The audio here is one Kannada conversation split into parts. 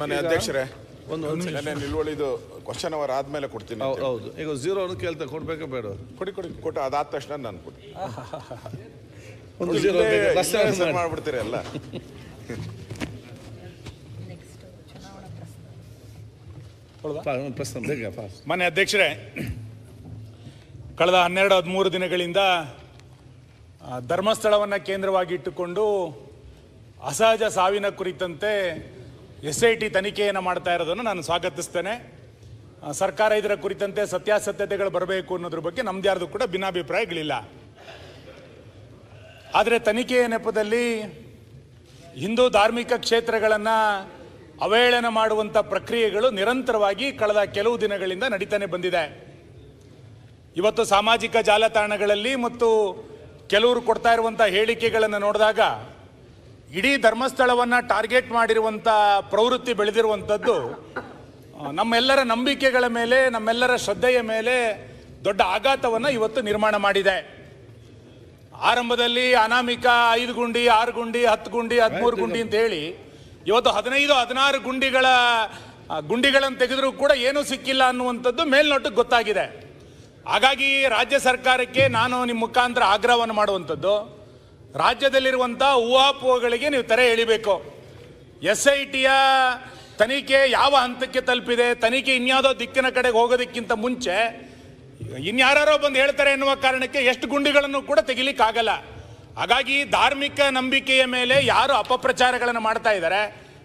ಮನೆ ಅಧ್ಯಕ್ಷರೇ ಒಂದು. ನೆನ್ನೆ ನಿಲುವಳಿದು ಕ್ವಶನ್ ಅವರ್ ಆದ್ಮೇಲೆ ಕೊಡ್ತೀನಿ ಹೌದು ಹೌದು ಈಗ ಝೀರೋ ಅನ್ನು ಕೇಳ್ತಾ ಕೊಡ್ಬೇಕಾ ಬೇಡ ಕೊಡಿ ಕೊಡಿ ಕೊಟ್ಟು ಅದಾದ ತಕ್ಷಣ ನಾನು ಕೊಡಿ ಒಂದು ಝೀರೋ ಬೇಕಾ? ಕಷ್ಟ ಇಲ್ಲೇ ಮಾಡಿ. ಸರ್ ಮಾಡ್ಬಿಡ್ತೀರಿ ಎಲ್ಲ ಪಾ- ಒಂದು ಪ್ರಶ್ನೆ ಪಾಸ್ ಮಾನ್ಯ ಅಧ್ಯಕ್ಷರೇ ಕಳೆದ ಹನ್ನೆರಡು ಹದಿಮೂರು ದಿನಗಳಿಂದ ಆ, ಧರ್ಮಸ್ಥಳವನ್ನು ಕೇಂದ್ರವಾಗಿ ಇಟ್ಟುಕೊಂಡು ಅಸಹಜ ಸಾವಿನ ಕುರಿತಂತೆ ಎಸ್ ಐ ಟಿ ತನಿಖೆಯನ್ನು ಮಾಡ್ತಾ ಇರೋದನ್ನು ನಾನು ಸ್ವಾಗತಿಸ್ತೇನೆ. ಸರ್ಕಾರ ಇದರ ಕುರಿತಂತೆ ಸತ್ಯಾಸತ್ಯತೆಗಳು ಬರಬೇಕು ಅನ್ನೋದ್ರ ಬಗ್ಗೆ ನಮ್ದು ಯಾರ್ದು ಕೂಡ ಭಿನ್ನಾಭಿಪ್ರಾಯಗಳಿಲ್ಲ. ಆದರೆ ತನಿಖೆಯ ನೆಪದಲ್ಲಿ ಹಿಂದೂ ಧಾರ್ಮಿಕ ಕ್ಷೇತ್ರಗಳನ್ನು ಅವಹೇಳನ ಮಾಡುವಂಥ ಪ್ರಕ್ರಿಯೆಗಳು ನಿರಂತರವಾಗಿ ಕಳೆದ ಕೆಲವು ದಿನಗಳಿಂದ ನಡೀತಾನೆ ಬಂದಿದೆ. ಇವತ್ತು ಸಾಮಾಜಿಕ ಜಾಲತಾಣಗಳಲ್ಲಿ ಮತ್ತು ಕೆಲವರು ಕೊಡ್ತಾ ಇರುವಂಥ ಹೇಳಿಕೆಗಳನ್ನು ನೋಡಿದಾಗ ಇಡೀ ಧರ್ಮಸ್ಥಳವನ್ನು ಟಾರ್ಗೆಟ್ ಮಾಡಿರುವಂಥ ಪ್ರವೃತ್ತಿ ಬೆಳೆದಿರುವಂಥದ್ದು ನಮ್ಮೆಲ್ಲರ ನಂಬಿಕೆಗಳ ಮೇಲೆ ನಮ್ಮೆಲ್ಲರ ಶ್ರದ್ಧೆಯ ಮೇಲೆ ದೊಡ್ಡ ಆಘಾತವನ್ನು ಇವತ್ತು ನಿರ್ಮಾಣ ಮಾಡಿದೆ. ಆರಂಭದಲ್ಲಿ ಅನಾಮಿಕ ಐದು ಗುಂಡಿ ಆರು ಗುಂಡಿ ಹತ್ತು ಗುಂಡಿ ಹದಿಮೂರು ಗುಂಡಿ ಅಂತ ಹೇಳಿ ಇವತ್ತು ಹದಿನೈದು ಹದಿನಾರು ಗುಂಡಿಗಳ ಗುಂಡಿಗಳನ್ನು ತೆಗೆದರೂ ಕೂಡ ಏನೂ ಸಿಕ್ಕಿಲ್ಲ ಅನ್ನುವಂಥದ್ದು ಮೇಲ್ನೋಟಕ್ಕೆ ಗೊತ್ತಾಗಿದೆ. ಹಾಗಾಗಿ ರಾಜ್ಯ ಸರ್ಕಾರಕ್ಕೆ ನಾನು ನಿಮ್ಮ ಮುಖಾಂತರ ಆಗ್ರಹವನ್ನು ಮಾಡುವಂಥದ್ದು. ರಾಜ್ಯದಲ್ಲಿರುವಂಥ ಊಹಾಪೋಹಗಳಿಗೆ ನೀವು ತೆರೆ ಎಳಿಬೇಕು. ಎಸ್ ಐ ಟಿಯ ತನಿಖೆ ಯಾವ ಹಂತಕ್ಕೆ ತಲುಪಿದೆ, ತನಿಖೆ ಇನ್ಯಾವುದೋ ದಿಕ್ಕಿನ ಕಡೆಗೆ ಹೋಗೋದಕ್ಕಿಂತ ಮುಂಚೆ ಇನ್ಯಾರೋ ಬಂದು ಹೇಳ್ತಾರೆ ಎನ್ನುವ ಕಾರಣಕ್ಕೆ ಎಷ್ಟು ಗುಂಡಿಗಳನ್ನು ಕೂಡ ತೆಗಿಲಿಕ್ಕಾಗಲ್ಲ. ಹಾಗಾಗಿ ಧಾರ್ಮಿಕ ನಂಬಿಕೆಯ ಮೇಲೆ ಯಾರು ಅಪಪ್ರಚಾರಗಳನ್ನು ಮಾಡ್ತಾ ಇದ್ದಾರೆ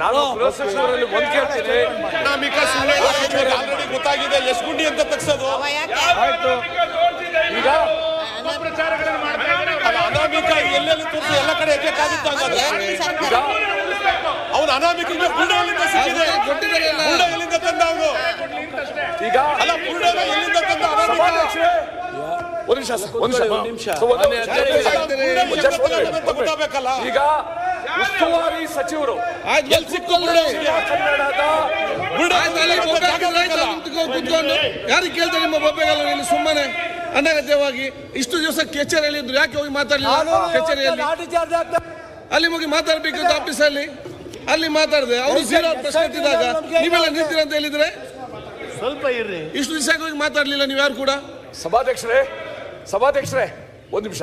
ನಾನು ಗೃಹ ಸಚಿವರಲ್ಲಿ ಒಂದ್ ಕೇಳ್ತೀನಿ. ಆಲ್ರೆಡಿ ಗೊತ್ತಾಗಿದೆ. ಎಷ್ಟು ಗುಂಡಿ ಅಂತ ತಗ್ಸೋದು. ಆಯ್ತು. ಈಗ ಅನಾಮಿಕ ಎಲ್ಲೆಲ್ಲಿ ತೋರಿಸಿ ಎಲ್ಲ ಕಡೆ ಎದ್ದಕ್ಕಾಗುತ್ತೆ ಹಂಗಾದ್ರೆ? ಈಗ ಅವನು ಅನಾಮಿಕ ಗುಂಡ ಎಲ್ಲಿಂದ ಸಿಕ್ಕಿದೆ ಕೊಟ್ಟಿದ್ದಾರಲ್ಲ. ಗುಂಡ ಎಲ್ಲಿಂದ ತಂದ ಅವನು. ಈಗ ಅಲ್ಲ ಗುಂಡ ಎಲ್ಲಿಂದ ತಂದ ಅನಾಮಿಕ? ಒಂದ್ ನಿಮಿಷ ಒಂದ್ ನಿಮಿಷ. ಈಗ ಉಸ್ತುವಾರಿ ಸಚಿವರು. ಕೂತ್ಕೊಂಡು ಯಾರಿಗೆ ಕೇಳ್ತಾರೆ ನಿಮ್ಮ ಸುಮ್ಮನೆ ಅನಗತ್ಯವಾಗಿ ಇಷ್ಟು ದಿವಸ ಕಚೇರಿಯಲ್ಲಿ ಇದ್ರು ಯಾಕೆ ಹೋಗಿ ಮಾತಾಡಲಿಲ್ಲ? ಕಚೇರಿಯಲ್ಲಿ. ಅಲ್ಲಿ ಹೋಗಿ ಮಾತಾಡ್ಬೇಕಿತ್ತು ಆಫೀಸಲ್ಲಿ? ಅಲ್ಲಿ ಮಾತಾಡಿದೆ. ಅವರು ಸೀರಾ ಪ್ರಶ್ನೆ ಎತ್ತಿದಾಗ ನೀವೆಲ್ಲ ನಿಂತಿರ ಅಂತ ಹೇಳಿದ್ರೆ? ಸ್ವಲ್ಪ ಇರ್ರಿ. ಇಷ್ಟು ದಿವಸ ಹೋಗಿ ಮಾತಾಡ್ಲಿಲ್ಲ ನೀವು ಯಾರು ಕೂಡ? ಸಭಾಧ್ಯಕ್ಷರೇ ಸಭಾಧ್ಯಕ್ಷರೇ ಒಂದು ನಿಮಿಷ.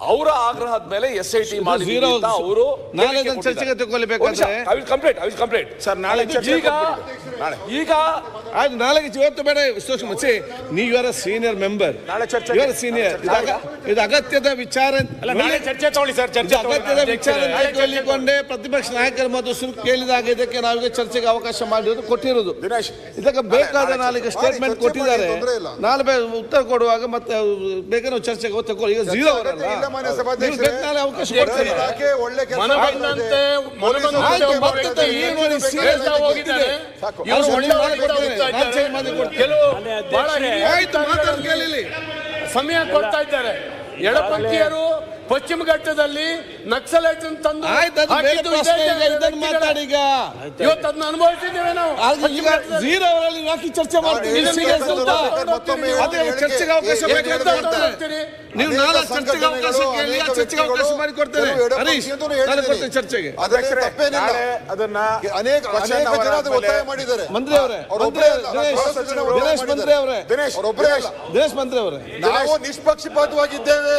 ಅವರ ಆಗ್ರಹದ ಮೇಲೆ ಎಸ್ ಐ ಟಿ ಅವರು ನಾಳೆ ಚರ್ಚೆಗೆ ತಗೊಳ್ಬೇಕಾದ್ರೆ- ಕಂಪ್ಲೀಟ್ ಐ ಕಂಪ್ಲೀಟ್ ಸರ್ ನಾಳೆ ಚರ್ಚೆ ಈಗ ನಾಳೆ. ಈಗ ಆಯ್ತು ನಾಳೆ ಇವತ್ತು ಬೇಡ ಸೂಕ್ಷ್ಮ ಸಿ ನೀವು ಇವರ ಸೀನಿಯರ್ ಮೆಂಬರ್ ನಾಳೆ ಚರ್ಚೆ ಇವರ ಸೀನಿಯರ್ ಇದು ಅಗತ್ಯದ ವಿಚಾರ ಅಲ್ಲ ನಾಳೆ ಚರ್ಚೆ ತಗೊಳ್ಳಿ ಸರ್ ಚರ್ಚೆ ಅಗತ್ಯದ ವಿಚಾರ ಕೇಳಿಕೊಂಡೇ. ಪ್ರತಿಪಕ್ಷ ನಾಯಕರ ಮತ್ತು ಸುರು ಕೇಳಿದಾಗ ಇದಕ್ಕೆ ನಾವೀಗ ಚರ್ಚೆಗೆ ಅವಕಾಶ ಮಾಡಿರೋದು ಕೊಟ್ಟಿರೋದು. ದಿನೇಶ್ ಇದಕ್ಕೆ ಬೇಕಾದ ನಾಳೆಗೆ ಸ್ಟೇಟ್ಮೆಂಟ್ ಕೊಟ್ಟಿದ್ದಾರೆ. ನಾಳೆ ಉತ್ತರ ಕೊಡುವಾಗ ಮತ್ತೆ ಬೇಕಾದ್ರೆ ಚರ್ಚೆಗೆ ತಗೊಳ್ಳಿ. ಈಗ ಜೀರೋ ಅವರಲ್ಲ. ಮಾನ್ಯ ನೀವು ಸಭಾಧ್ಯಕ್ಷರೇ. ಬೇಕಾದ್ರೆ ನಾಳೆ ಅವಕಾಶ ಗೃಹ ಕೊಡ್ತೇನೆ. ಇಲಾಖೆ ಒಳ್ಳೆ ಕೆಲಸ ಮನಬಂದಂತೆ ಮನಬಂದಂತೆ ಆಯ್ತು, ಏನು ಸೀರಿಯಸ್ ಹೋಗಿದ್ದಾರೆ. ಇವ್ರು ಒಳ್ಳೆ ಮಾಡಿ. ಕೆಲವು ಬಹಳ ಮಾತಾಡ್ ಕೇಳಿಲಿ ಸಮಯ ಕೊಡ್ತಾ ಇದ್ದಾರೆ. ಎಡಪಂಥೀಯರು ಪಶ್ಚಿಮ ಘಟ್ಟದಲ್ಲಿ ನಕ್ಸಲೈಟ್ ತಂದು ಇವತ್ತು ಅದನ್ನ ಅನುಭವಿಸಿದ್ದೇವೆ ನಾವು. ಈಗ ಜೀರೋ ಅವರಲ್ಲಿ ಯಾಕೆ ಚರ್ಚೆ ಮಾಡ್ತೀವಿ. ಚರ್ಚೆಗೆ ಅವಕಾಶ ನೀವು ನಾಳೆ ಚರ್ಚೆಗೆ ಅವಕಾಶ ಕೇಳಿ ಚರ್ಚೆಗೆ ಅವಕಾಶ ಮಾಡಿ ಕೊಡ್ತೇನೆ. ಹರೀಶ್ ನಾನು ಕೊಡ್ತೇನೆ ಚರ್ಚೆಗೆ. ಅದನ್ನ ಅನೇಕ ಅನೇಕ ಜನ ಒತ್ತಾಯ ಮಾಡಿದ್ದಾರೆ. ಮಂತ್ರಿ ಅವರೇ. ದಿನೇಶ್ ಮಂತ್ರಿ. ಅವರೇ. ದಿನೇಶ್ ಮಂತ್ರಿ ಅವರೇ. ನಾವು ನಿಷ್ಪಕ್ಷಪಾತವಾಗಿದ್ದೇವೆ.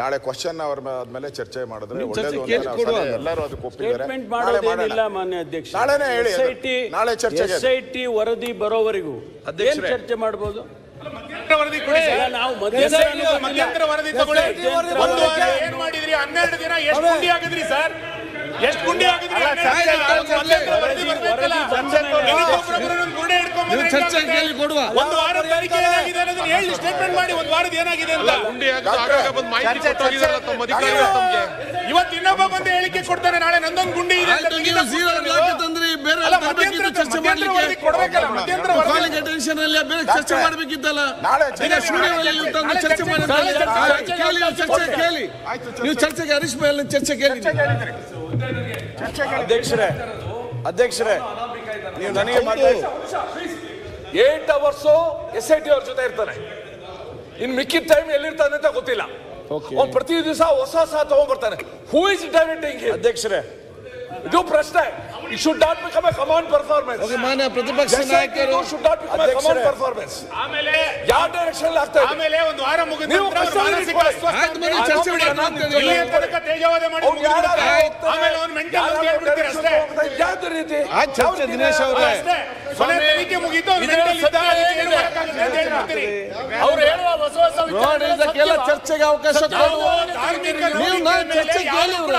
ನಾಳೆ ಕ್ವಶನ್ ಅವರ ಆದ್ಮೇಲೆ ಚರ್ಚೆ ಮಾಡಿದ್ರೆ ನೀವು ಒಳ್ಳೇದು ಅಂತ ನಾವು ಕೊಡುವ. ಎಲ್ಲರೂ ಅದಕ್ಕೆ ಒಪ್ಪಿದ್ದಾರೆ ಸ್ಟೇಟ್ಮೆಂಟ್ ನಾಳೆ ಮಾಡೋಣ. ಮಾನ್ಯ ಅಧ್ಯಕ್ಷ ನಾಳೆನೇ ಹೇಳಿ ಅದು. ನಾಳೆ ಚರ್ಚೆಗೆ. ಎಸ್ ಐ ಟಿ ವರದಿ ಬರೋವರೆಗೂ. ಏನ್ ಚರ್ಚೆ ಮಾಡಬಹುದು ಮಧ್ಯಂತರ ವರದಿ ಕೊಡಿ ಸರ್. ನಾವು ಮಧ್ಯಂತರ ವರದಿ ತಗೊಳ್ಳಿ. ಒಂದು ವಾರ ಏನ್ ಮಾಡಿದ್ರಿ? ಹನ್ನೆರಡು ದಿನ ಎಷ್ಟು ಗುಂಡಿ ಆಗಿದ್ರಿ ಸರ್? ಎಷ್ಟು ಗುಂಡಿ ಆಗಿದ್ರಿ ಒಂದು ವಾರದ ತನಿಖೆ ಏನಾಗಿದೆ ಅನ್ನೋದನ್ನ ಹೇಳಿ ಸ್ಟೇಟ್ಮೆಂಟ್ ಮಾಡಿ ಒಂದು ವಾರದ ಏನಾಗಿದೆ ಅಂತ. ಇವತ್ತು ಇನ್ನೊಬ್ಬ ಬಂದು ಹೇಳಿಕೆ ಕೊಡ್ತಾನೆ ನಾಳೆ ನಂದೊಂದು ಗುಂಡಿ ಇದೆ ಚರ್ಚೆ ಮಾಡಬೇಕಿತ್ತಲ್ಲ? ಚರ್ಚೆ ಚರ್ಚೆ ಮಾಡಿ ನಾಳೆ ಚರ್ಚೆ ಕೇಳಿ ನೀವು ಚರ್ಚೆ ಕೇಳಿ. ನೀವು ಚರ್ಚೆಗೆ ಹರೀಶ್ ಮೇಲೆ ಚರ್ಚೆ ಕೇಳಿ ಅಧ್ಯಕ್ಷರೇ ಅಧ್ಯಕ್ಷರೇ ನೀವು ನನಗೆ ಮಾತಾಡಿ eight hours S I T ಅವ್ರ ಜೊತೆ ಇರ್ತಾರೆ ಇನ್ ಮಿಕ್ಕಿದ ಟೈಮ್ ಎಲ್ಲಿರ್ತಾನೆ ಅಂತ ಗೊತ್ತಿಲ್ಲ. ಅವ್ನು ಪ್ರತಿ ದಿವಸ ಹೊಸ ಹೊಸ ತಗೊಂಡ್ಬರ್ತಾನೆ. ಹೂ ಇಸ್ ಡೈರೆಕ್ಟಿಂಗ್ ಅಧ್ಯಕ್ಷರೇ ಇದು ಪ್ರಶ್ನೆ it should not become a command performance okay ಮಾನ್ಯ ಪ್ರತಿಪಕ್ಷ ನಾಯಕರು should not become a command performance ಆಮೇಲೆ ಯಾವ ಡೈರೆಕ್ಷನ್ ಆಗ್ತಾ ಇದೆ ಆಮೇಲೆ ಒಂದು ವಾರ ಮುಗಿದ ನೀವು ನಂತರ ಅವ್ರು ಕಷ್ಟದಲ್ಲಿ ಮಾನಸಿಕ ಇಟ್ಕೊಳ್ಳಿ. ಅಸ್ವಸ್ಥ ಆಯ್ತು, ಬನ್ನಿ, ಅಂತ ಚರ್ಚೆ ಹೇಳ್ಬಿಡಿ. ಮಾಡೋಣ ಅಂತ ಹೇಳಿ. ಇಲ್ಲಿಯ ತನಕ ತೇಜವಾದ ಮಾಡಿ ಅವ್ರು ಯಾರು ಮುಗಿದ್ಬಿಡುತ್ತೆ. ಹೋಗ್ತಾರೆ? ಆಮೇಲೆ ಅವ್ನು ಮೆಂಟಲ್ ಯಾರು ಅಂತ ಹೇಳ್ಬಿಡ್ತೀರ ಅಷ್ಟೇ. ಯಾವ್ದು ರೀತಿ? ಆಯ್ತು ಚರ್ಚೆ ದಿನೇಶ್ ಅವರೇ. ಅಷ್ಟೇ. ಕೊನೆ ತನಿಖೆ ಮುಗೀತು ಅವ್ನು mental ಇದ್ದ, ಅದಕ್ಕೆ ಏನು ಮಾಡೋಕ್ಕಾಗುತ್ತೆ ಅಂತ ಹೇಳ್ಬಿಡ್ತೀರಿ. ಅವ್ರು ಹೇಳುವ ಹೊಸ ಹೊಸ ನೋಡಿ ವಿಚಾರಗಳೆಲ್ಲ ಇದಕ್ಕೆಲ್ಲ ಸತ್ಯವಾ? ಚರ್ಚೆಗೆ ಅವಕಾಶ ಕೊಡುವ ಯಾವುದೋ ಧಾರ್ಮಿಕ ನೀವು ನಂಬಿಕೆ ನಾನು ಮೇಲೆ ಚರ್ಚೆ ಯಾರು ಕೇಳಿ ಕೂಡ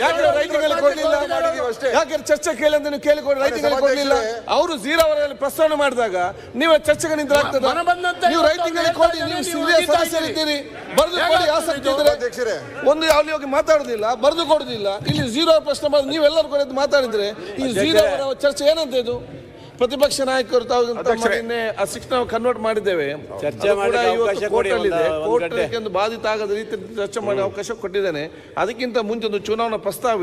ಯಾಕೆ ರೈಟಿಂಗ್ ಕೊಡ್ಲಿಲ್ಲ ಮಾಡಿದೀವಿ ಅಷ್ಟೇ. ಯಾಕೆ ಚರ್ಚೆ ಕೇಳಿ ಅಂತ ನೀವು ಕೇಳಿಕೊಂಡು ರೈಟಿಂಗ್ ಅಲ್ಲಿ ಕೊಡ್ಲಿಲ್ಲ ಅವರು ಜೀರೋ ಅವರಲ್ಲಿ ಪ್ರಸ್ತಾವನೆ ಮಾಡಿದಾಗ ನೀವು ಚರ್ಚೆಗೆ ನಿಂತಾಗ್ತದೆ ನೀವು ರೈಟಿಂಗ್ ಅಲ್ಲಿ ಕೊಡಿ ನೀವು ಸದಸ್ಯರಿದ್ದೀರಿ ಬರೆದು ಕೊಡಿ ಆಸಕ್ತಿ ಇದ್ರೆ ಒಂದು ಯಾವ್ದು ಹೋಗಿ ಮಾತಾಡುದಿಲ್ಲ ಬರೆದು ಕೊಡುದಿಲ್ಲ. ಇಲ್ಲಿ ಜೀರೋ ಪ್ರಶ್ನೆ ಮಾಡಿ ನೀವೆಲ್ಲರೂ ಕೂಡ ಮಾತಾಡಿದ್ರೆ ಈ ಜೀರೋ ಅವರ ಚರ್ಚೆ ಏನಂತ ಇದು? ಪ್ರತಿಪಕ್ಷ ನಾಯಕರು ತಾವು ನಿನ್ನೆ ಆ ಶಿಕ್ಷಣ ಕನ್ವರ್ಟ್ ಮಾಡಿದ್ದೇವೆ. ಚರ್ಚೆ ಕೋರ್ಟ್ ಬಾಧಿತ ಆಗದ ರೀತಿ ಚರ್ಚೆ ಮಾಡಿ ಅವಕಾಶ ಕೊಟ್ಟಿದ್ದೇನೆ. ಅದಕ್ಕಿಂತ ಮುಂಚೆ ಒಂದು ಚುನಾವಣಾ ಪ್ರಸ್ತಾವ ಇದೆ.